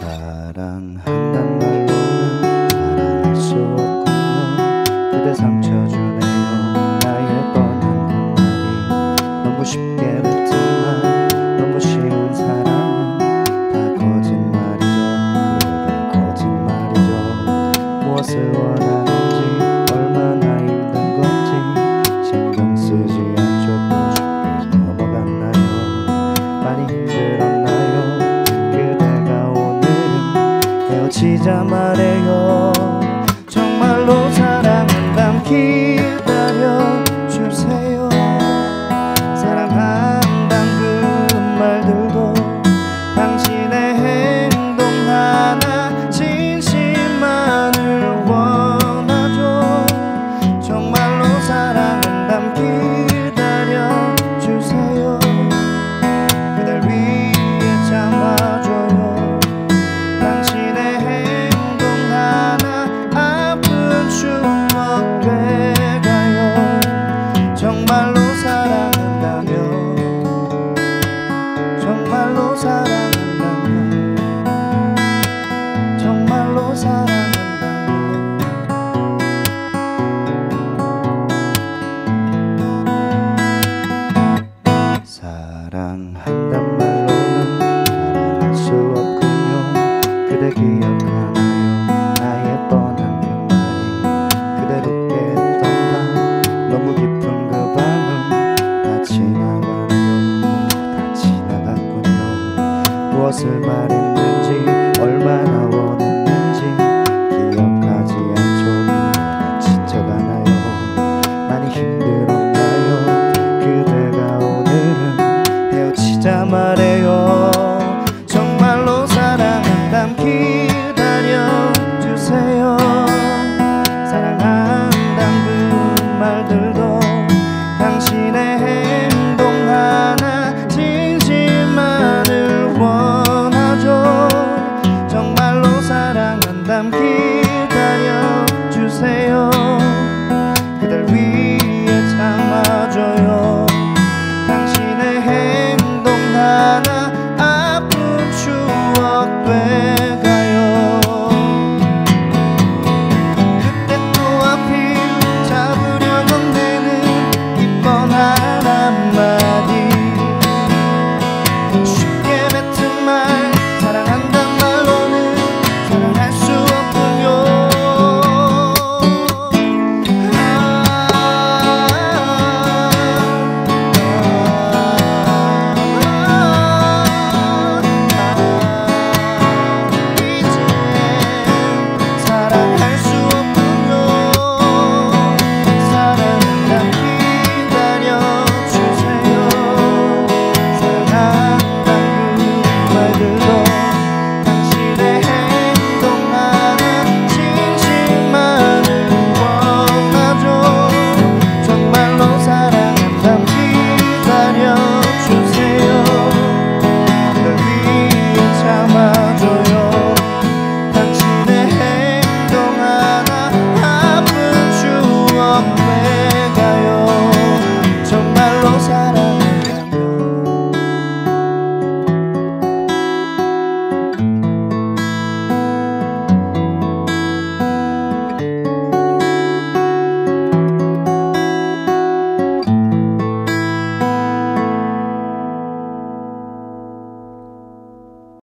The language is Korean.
사랑한단 말로는 사랑할 수 없군요. 그대 상처 주네요. 나의 뻔한 그 한마디 너무 쉽게 뱉지만 너무 쉬운 사랑은 다 거짓말이죠. 그대 거짓말이죠. 무엇을 원하는 그말 지나가요 다 지나갔군요. 무엇을 말했는지 얼마나 원했는지 기억하지 않죠. 지쳐가나요. 많이 힘들었나요? 그대가 오늘은 헤어지자 말해